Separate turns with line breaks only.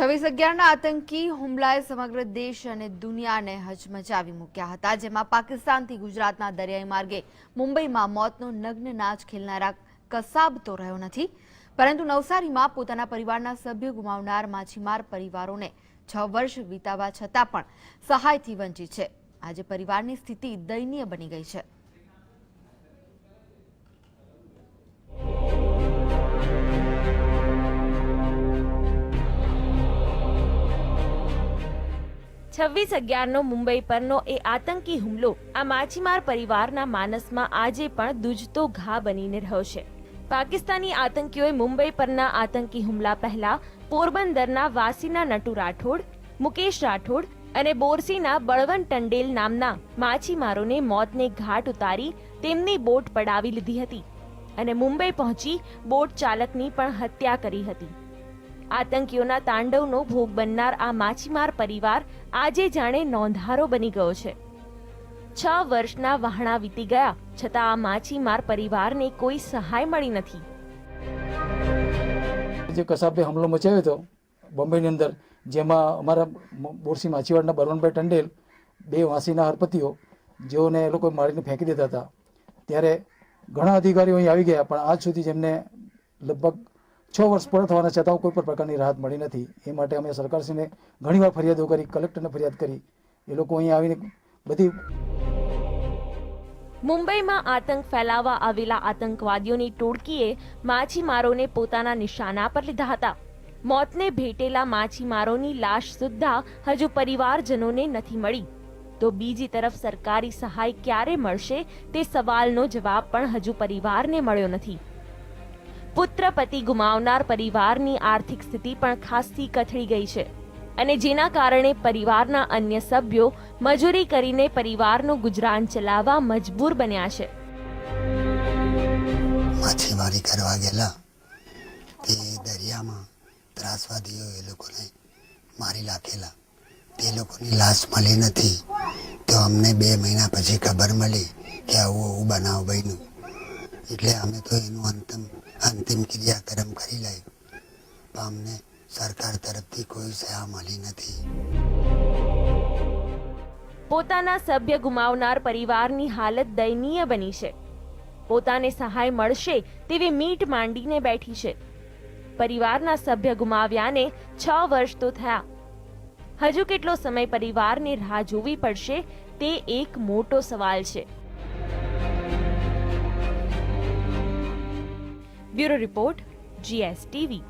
છવ્વીસ અગિયારના આતંકી હુમલાએ સમગ્ર દેશ અને દુનિયાને હચમચાવી મૂક્યા હતા, જેમાં પાકિસ્તાનથી ગુજરાતના દરિયાઈ માર્ગે મુંબઈમાં મોતનો નગ્ન નાચ ખેલનારા કસાબ તો રહ્યો નથી. પરંતુ નવસારીમાં પોતાના પરિવારના સભ્ય ગુમાવનાર માછીમાર પરિવારોને છ વર્ષ વિતાવવા છતાં પણ સહાયથી વંચિત છે. આજે પરિવારની સ્થિતિ દયનીય બની ગઈ છે.
છવ્વીસ અગિયારનો મુંબઈ પરનો એ આતંકી હુમલો આ માછીમાર પરિવારના માનસમાં આજે પણ દૂજતો ઘા બનીને રહ્યો છે પાકિસ્તાની આતંકીઓએ મુંબઈ પરના આતંકી હુમલા પહેલા પોરબંદરના વાસીના નટુ રાઠોડ, મુકેશ રાઠોડ અને બોરસીના બળવંત ટંડેલ નામના માછીમારોને મોતને ઘાટ ઉતારી તેમની બોટ પડાવી લીધી હતી અને મુંબઈ પહોંચી બોટ ચાલકની પણ હત્યા કરી હતી. આતંકીઓના તાંડવનો ભોગ બનનાર આ માછીમાર પરિવાર આજે જાણે નોંધારો બની ગયો છે. છ વર્ષના વહાણા વીતી ગયા, છતાં આ માછીમાર પરિવારને કોઈ સહાય મળી નથી.
જે કસાબે હુમલો મચાવ્યો હતો, બોમ્બેની અંદર, જેમાં અમારા બોરસી માછીવાડના બરવણભાઈ ટંડેલ, બે વાંસીના હરપતિઓ, જેઓને એ લોકો મારીને ફેંકી દેતા હતા. ત્યારે ઘણા અધિકારીઓ અહીં આવી ગયા, પણ આજ સુધી જેમને લગભગ છ વર્ષ પૂરા થવાના છતાં કોઈ પણ પ્રકારની રાહત મળી નથી. એ માટે અમે સરકારશ્રીને ઘણીવાર ફરિયાદો કરી, કલેક્ટરને ફરિયાદ કરી. એ લોકો અહીં આવીને બધી
મુંબઈમાં આતંક ફેલાવવા આવેલા આતંકવાદીઓની ટોળકીએ માછીમારોને પોતાના નિશાના પર લીધા હતા. મોતને ભેટેલા માછીમારોની લાશ સુદ્ધા હજુ પરિવારજનોને નથી મળી. તો બીજી તરફ સરકારી સહાય ક્યારે મળશે તે સવાલનો જવાબ પણ હજુ પરિવારને મળ્યો નથી. પુત્ર પતિ ગુમાવનાર પરિવારની આર્થિક સ્થિતિ પણ ખાસ્સી કથળી ગઈ છે અને જેના કારણે પરિવારના અન્ય સભ્યો મજૂરી કરીને પરિવારનું ગુજરાન ચલાવવા મજબૂર બન્યા છે.
માછીમારી કરવા ગયેલા તે દરિયામાં ત્રાસવાદીઓ એ લોકોને મારી નાખેલા. તે લોકોની લાશ મળી નથી. તો અમને બે મહિના પછી ખબર મળી કે આવું આવું બનાવ બન્યું. એટલે અમે તો એનું અંતિમ અંતિમ ક્રિયાક્રમ કરી લાવ્યું પણ અમને સરકાર તરફથી કોઈ સહાય મળી નથી.
પોતાના સભ્ય ગુમાવનાર પરિવારની હાલત દયનીય બની છે. પોતાને સહાય મળશે તેવી મીટ માંડીને બેઠી છે. પરિવારના સભ્ય ગુમાવ્યાને છ વર્ષ તો થયા. હજુ કેટલો સમય પરિવારને રાહ જોવી પડશે તે એક મોટો સવાલ છે. Bureau Report GSTV.